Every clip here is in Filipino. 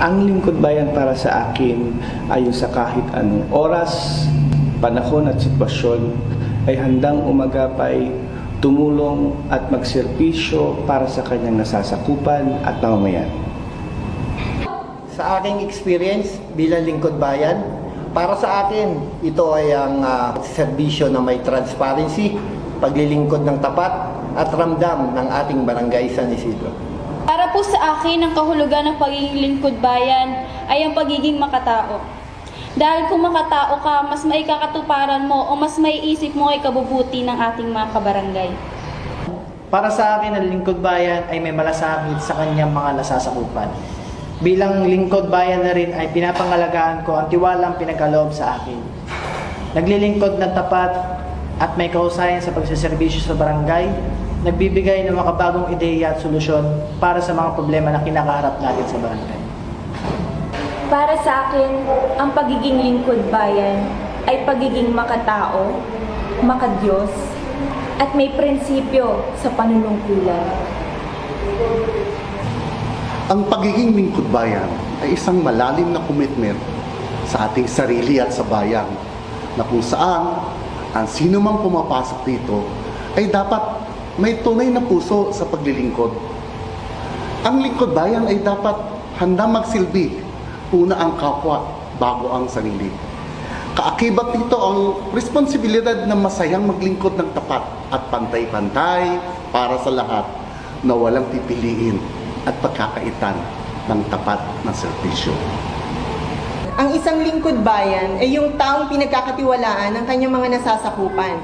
Ang lingkod bayan para sa akin ay sa kahit anong oras, panahon at sitwasyon ay handang umagapay, tumulong at magserbisyo para sa kanyang nasasakupan at mamamayan. Sa aking experience bilang lingkod bayan, para sa akin, ito ay ang ah, serbisyo na may transparency, paglilingkod ng tapat, at ramdam ng ating barangay San Isidro. Para po sa akin, ang kahulugan ng pagiging lingkod bayan ay ang pagiging makatao. Dahil kung makatao ka, mas maikakatuparan mo o mas maiisip mo ay kabubuti ng ating mga kabarangay. Para sa akin, ang lingkod bayan ay may malasakit sa kanyang mga nasasakupan. Bilang lingkod bayan na rin ay pinapangalagaan ko ang tiwalang pinagkaloob sa akin. Naglilingkod ng tapat at may kahusayan sa pagsaserbisyo sa barangay, nagbibigay ng makabagong ideya at solusyon para sa mga problema na kinakaharap natin sa barangay. Para sa akin, ang pagiging lingkod bayan ay pagiging makatao, makadiyos, at may prinsipyo sa panunungkulan. Ang pagiging lingkod bayan ay isang malalim na commitment sa ating sarili at sa bayan na kung saan ang sino mang pumapasok dito ay dapat may tunay na puso sa paglilingkod. Ang lingkod bayan ay dapat handa magsilbi una ang kapwa bago ang sarili. Kaakibat nito ang responsibilidad na masayang maglingkod ng tapat at pantay-pantay para sa lahat na walang pipiliin at pagkakaitan ng tapat na serbisyo. Ang isang lingkod bayan ay yung taong pinagkakatiwalaan ng kanyang mga nasasakupan.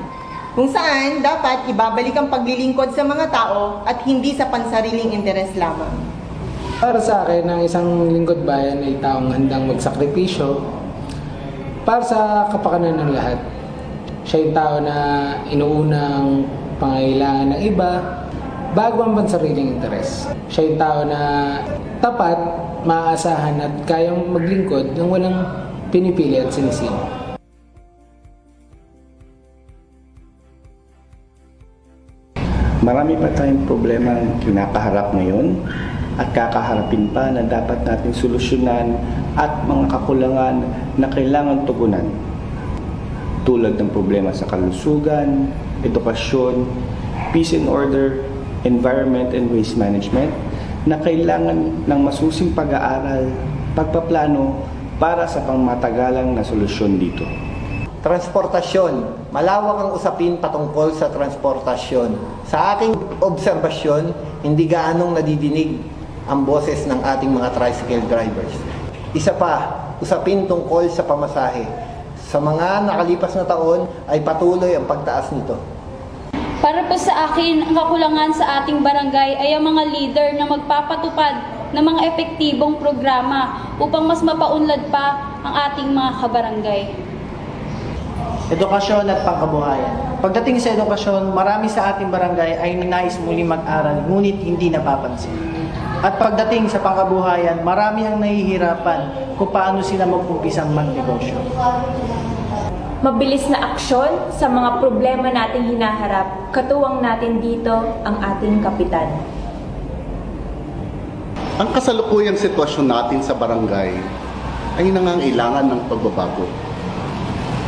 Kung saan dapat ibabalik ang paglilingkod sa mga tao at hindi sa pansariling interes lamang. Para sa akin, ang isang lingkod bayan ay taong handang magsakripisyo para sa kapakanan ng lahat. Siya yung tao na inuunang pangailangan ng iba bago ang pansariling interes. Siya yung tao na tapat, maaasahan at kayang maglingkod ng walang pinipili at sinisino. Marami pa tayong problema na kinakaharap ngayon at kakaharapin pa na dapat natin solusyonan at mga kakulangan na kailangan tugunan. Tulad ng problema sa kalusugan, edukasyon, peace and order, environment and waste management na kailangan ng masusing pag-aaral, pagpaplano para sa pangmatagalang na solusyon dito. Transportasyon. Malawak ang usapin patungkol sa transportasyon. Sa aking obserbasyon, hindi gaanong nadidinig ang boses ng ating mga tricycle drivers. Isa pa, usapin tungkol sa pamasahe. Sa mga nakalipas na taon ay patuloy ang pagtaas nito. Para po sa akin, ang kakulangan sa ating barangay ay ang mga leader na magpapatupad ng mga epektibong programa upang mas mapaunlad pa ang ating mga kabarangay. Edukasyon at pangkabuhayan. Pagdating sa edukasyon, marami sa ating barangay ay nais muli mag-aral, ngunit hindi napapansin. At pagdating sa pangkabuhayan, marami ang nahihirapan kung paano sila mag-umpisang magnegosyo. Mabilis na aksyon sa mga problema nating hinaharap, katuwang natin dito ang ating kapitan. Ang kasalukuyang sitwasyon natin sa barangay ay nangangailangan ng pagbabago.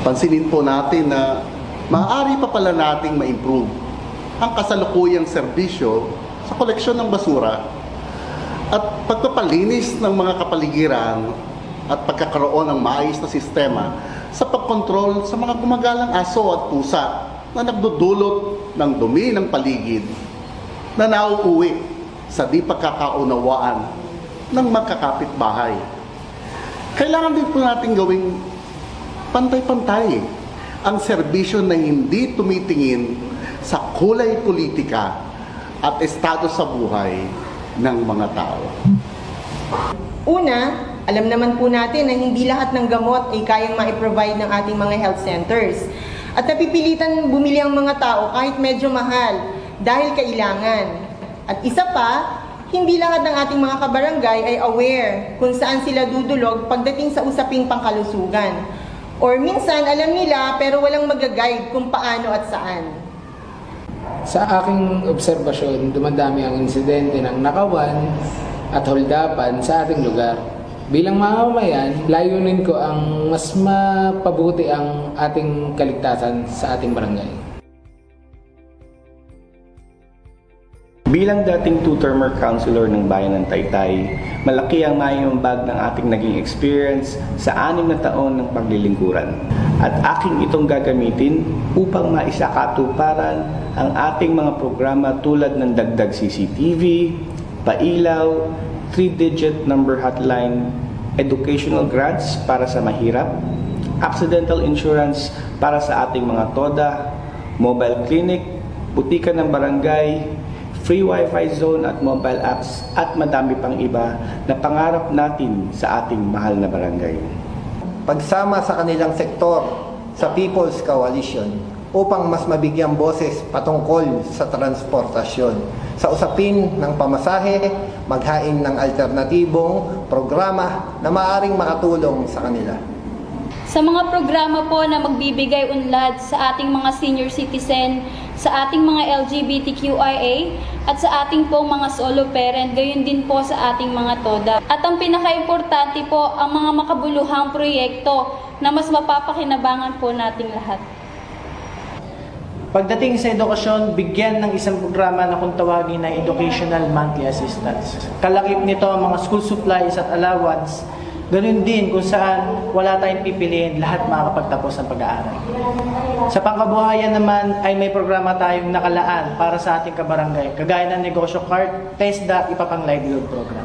Pansinin po natin na maaari pa pala nating ma-improve ang kasalukuyang serbisyo sa koleksyon ng basura at pagpapalinis ng mga kapaligiran at pagkakaroon ng maayos na sistema sa pagkontrol sa mga gumagalang aso at pusa na nagdudulot ng dumi ng paligid na nauuwi sa di pagkakaunawaan ng magkakapit bahay. Kailangan din po natin gawing pantay-pantay ang serbisyo na hindi tumitingin sa kulay politika at estado sa buhay ng mga tao. Una, alam naman po natin na hindi lahat ng gamot ay kayang ma-provide ng ating mga health centers. At napipilitan bumili ang mga tao kahit medyo mahal dahil kailangan. At isa pa, hindi lahat ng ating mga kabarangay ay aware kung saan sila dudulog pagdating sa usaping pangkalusugan. Or minsan alam nila pero walang mag-guide kung paano at saan. Sa aking obserbasyon, dumadami ang insidente ng nakawan at holdapan sa ating lugar. Bilang mamamayan, layunin ko ang mas mapabuti ang ating kaligtasan sa ating barangay. Bilang dating two-termer councilor ng Bayan ng Taytay, malaki ang maiambag ng ating naging experience sa anim na taon ng paglilingkuran. At aking itong gagamitin upang maisakatuparan ang ating mga programa tulad ng dagdag CCTV, pailaw, 3-digit number hotline, educational grants para sa mahirap, accidental insurance para sa ating mga toda, mobile clinic, butikan ng barangay, free wifi zone at mobile apps at madami pang iba na pangarap natin sa ating mahal na barangay. Pagsama sa kanilang sektor sa People's Coalition upang mas mabigyang boses patungkol sa transportasyon. Sa usapin ng pamasahe, maghain ng alternatibong programa na maaring makatulong sa kanila. Sa mga programa po na magbibigay unlad sa ating mga senior citizen, sa ating mga LGBTQIA, at sa ating pong mga solo parent, gayon din po sa ating mga TODA. At ang pinaka-importante po, ang mga makabuluhang proyekto na mas mapapakinabangan po nating lahat. Pagdating sa edukasyon, bigyan ng isang programa na kung tawagin na Educational Monthly Assistance. Kalakip nito ang mga school supplies at allowance. Ganun din kung saan wala tayong pipiliin, lahat makakapagtapos ng pag-aaral. Sa pangkabuhayan naman ay may programa tayong nakalaan para sa ating kabarangay, kagaya ng negosyo card, TESDA, ipapang livelihood program.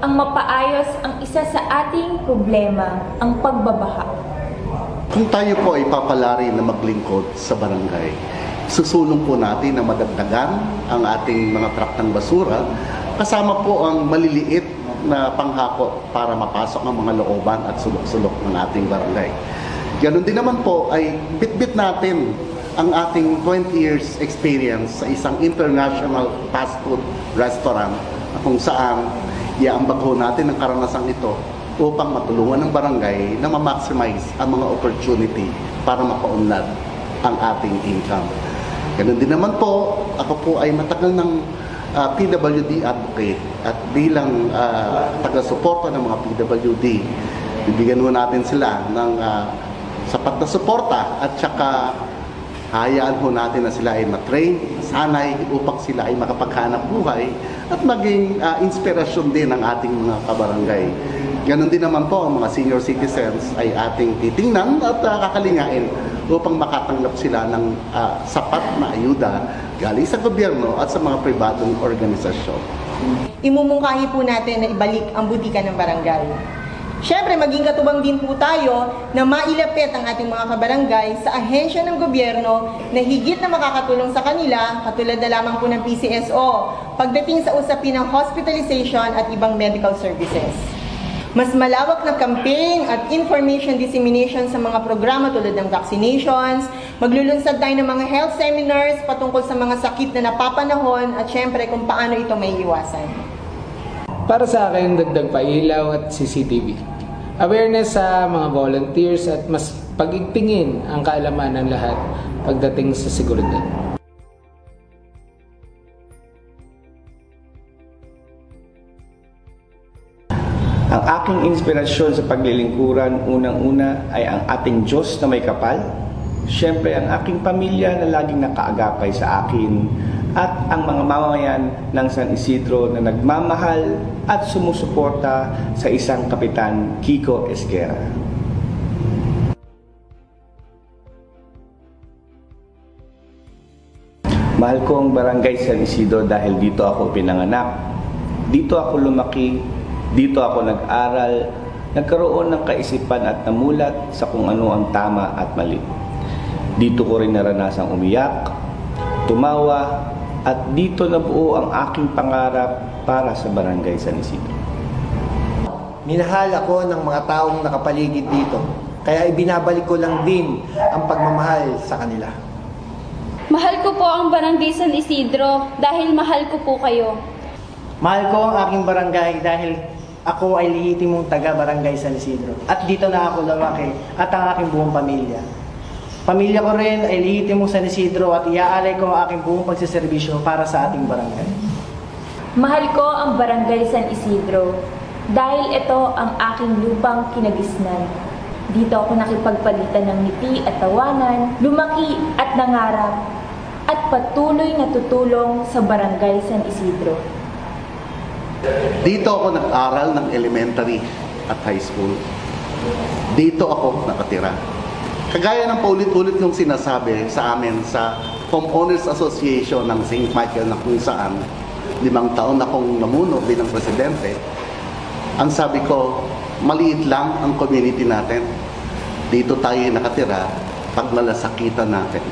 Ang mapaayos ang isa sa ating problema, ang pagbabaha. Kung tayo po ay papalari na maglingkod sa barangay, susulong po natin na madagdagan ang ating mga truck ng basura kasama po ang maliliit na panghako para mapasok ang mga looban at sulok-sulok ng ating barangay. Ganon din naman po ay bitbit natin ang ating 20 years experience sa isang international fast food restaurant kung saan iaambag ho natin ang karanasang ito upang matulungan ng barangay na ma-maximize ang mga opportunity para mapaunlad ang ating income. Ganun din naman po, ako po ay matagal ng ah, PWD advocate at bilang ah, taga-suporta ng mga PWD, bibigyan mo natin sila ng ah, sapat na suporta at saka hayaan ho natin na sila ay matrain, sanay upang sila ay makapaghanap buhay at maging ah, inspirasyon din ng ating mga kabarangay. Ganon din naman po ang mga senior citizens ay ating titingnan at ah, kakalingain upang makatanggap sila ng ah, sapat na ayuda galing sa gobyerno at sa mga pribadong organisasyon. Imumungkahi po natin na ibalik ang butika ng barangay. Siyempre, maging katubang din po tayo na mailapit ang ating mga kabarangay sa ahensya ng gobyerno na higit na makakatulong sa kanila, katulad na lamang po ng PCSO, pagdating sa usapin ng hospitalization at ibang medical services. Mas malawak na campaign at information dissemination sa mga programa tulad ng vaccinations, maglulunsad tayo ng mga health seminars patungkol sa mga sakit na napapanahon at syempre kung paano ito may iwasan. Para sa akin, dagdag pailaw at CCTV. Awareness sa mga volunteers at mas pagigtingin ang kaalaman ng lahat pagdating sa seguridad. Aking inspirasyon sa paglilingkuran unang-una ay ang ating Diyos na may kapal, Siyempre ang aking pamilya na laging nakaagapay sa akin at ang mga mamamayan ng San Isidro na nagmamahal at sumusuporta sa isang kapitan Kiko Esquera. Mahal ko ang barangay San Isidro dahil dito ako pinanganak. Dito ako lumaki, dito ako nag-aral, nagkaroon ng kaisipan at namulat sa kung ano ang tama at mali. Dito ko rin naranasang umiyak, tumawa, at dito nabuo ang aking pangarap para sa barangay San Isidro. Minahal ako ng mga taong nakapaligid dito, kaya ibinabalik ko lang din ang pagmamahal sa kanila. Mahal ko po ang Barangay San Isidro dahil mahal ko po kayo. Mahal ko ang aking barangay dahil ako ay lehitimong taga barangay San Isidro. At dito na ako lumaki at ang aking buong pamilya. Pamilya ko rin ay lehitimong San Isidro at iaalay ko ang aking buong pagsiservisyo para sa ating barangay. Mahal ko ang Barangay San Isidro Dahil ito ang aking lupang kinagisnan. Dito ako nakipagpalitan ng ngiti at tawanan, lumaki at nangarap, at patuloy na tutulong sa barangay San Isidro. Dito ako nag-aral ng elementary at high school. Dito ako nakatira. Kagaya ng paulit-ulit nung sinasabi sa amin sa Homeowners Association ng St. Michael na kung saan limang taon akong namuno bilang presidente, ang sabi ko, maliit lang ang community natin. Dito tayo nakatira, paglalasakitan natin.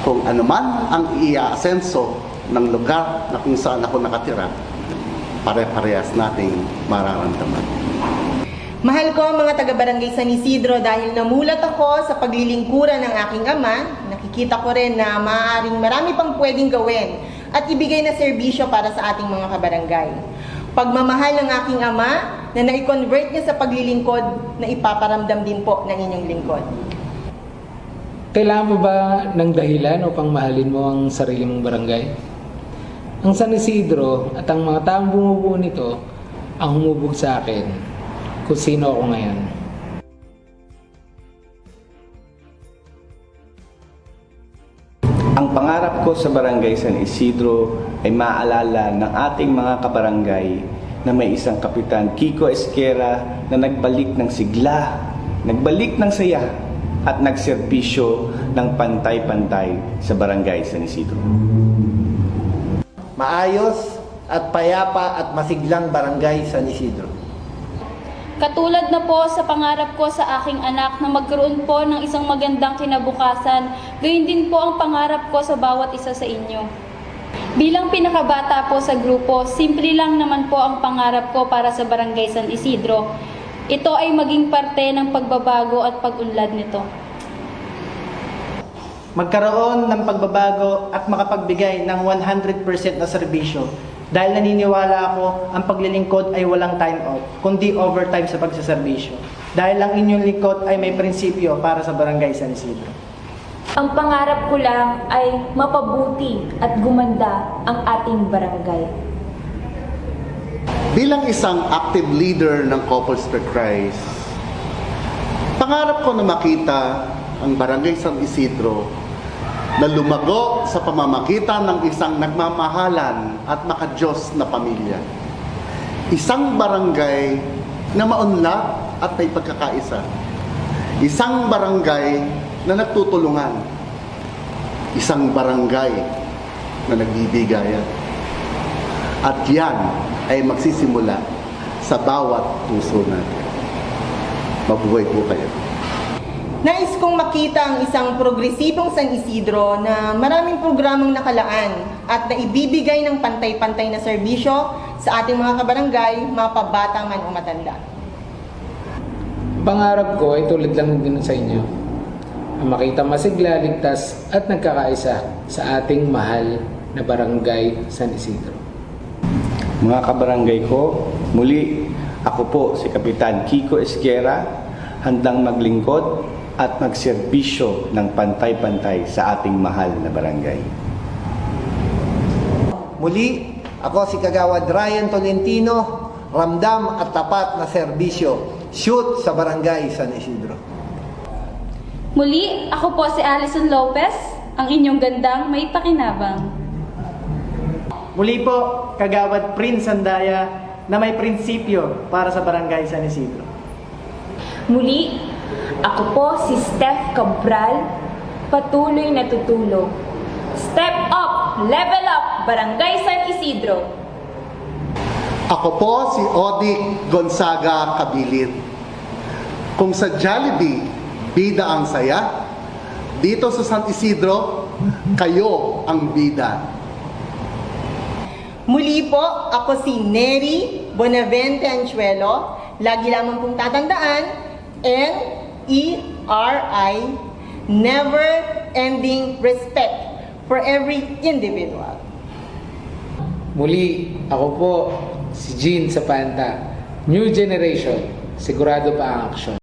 Kung ano man ang i-asenso ng lugar na kung saan ako nakatira, pare-parehas nating mararamdaman. Mahal ko ang mga taga-barangay San Isidro dahil namulat ako sa paglilingkuran ng aking ama. Nakikita ko rin na maaaring marami pang pwedeng gawin at ibigay na serbisyo para sa ating mga kabarangay. Pagmamahal ng aking ama na nai-convert niya sa paglilingkod na ipaparamdam din po ng inyong lingkod. Kailangan mo ba ng dahilan upang mahalin mo ang sarili mong barangay? Ang San Isidro at ang mga taong bumubuo nito ang humubog sa akin kung sino ako ngayon. Ang pangarap ko sa Barangay San Isidro ay maalala ng ating mga kabarangay na may isang kapitan, Kiko Esquera, na nagbalik ng sigla, nagbalik ng saya, at nagserbisyo ng pantay-pantay sa Barangay San Isidro. Maayos at payapa at masiglang barangay San Isidro. Katulad na po sa pangarap ko sa aking anak na magkaroon po ng isang magandang kinabukasan, gayon din po ang pangarap ko sa bawat isa sa inyo. Bilang pinakabata po sa grupo, simple lang naman po ang pangarap ko para sa Barangay San Isidro. Ito ay maging parte ng pagbabago at pag-unlad nito. Magkaroon ng pagbabago at makapagbigay ng 100% na serbisyo. Dahil naniniwala ako, ang paglilingkod ay walang time off, kundi overtime sa pagsaserbisyo. Dahil ang inyong lingkod ay may prinsipyo para sa Barangay San Isidro. Ang pangarap ko lang ay mapabuti at gumanda ang ating barangay. Bilang isang active leader ng Couples for Christ, pangarap ko na makita ang Barangay San Isidro na lumago sa pamamagitan ng isang nagmamahalan at makadiyos na pamilya. Isang barangay na maunlad at may pagkakaisa. Isang barangay na nagtutulungan. Isang barangay na nagbibigayan. At yan ay magsisimula sa bawat puso natin. Mabuhay po kayo. Nais kong makita ang isang progresibong San Isidro na maraming programang nakalaan at na ibibigay ng pantay-pantay na serbisyo sa ating mga kabarangay, mapabata man o matanda. Pangarap ko ay tulad lang din sa inyo. Ang makita masigla, ligtas at nagkakaisa sa ating mahal na barangay San Isidro. Mga kabarangay ko, muli ako po si Kapitan Kiko Esquera, handang maglingkod at magserbisyo ng pantay-pantay sa ating mahal na barangay. Muli, ako si Kagawad Ryan Tolentino, ramdam at tapat na serbisyo. Shoot sa Barangay San Isidro. Muli, ako po si Alison Lopez, ang inyong gandang may pakinabang. Muli po, Kagawad Prince Sandaya na may prinsipyo para sa Barangay San Isidro. Muli, ako po si Steph Cabral, patuloy na tutulong. Step up, level up, Barangay San Isidro. Ako po si Odik Gonzaga Kabilit. Kung sa Jollibee, bida ang saya, dito sa San Isidro, kayo ang bida. Muli po, ako si Neri Bonavente Anchuelo. Lagi lamang pong tatandaan, N-E-R-I, never ending respect for every individual. Muli, ako po si Jean Sapanta. New generation, sigurado pa ang aksyon.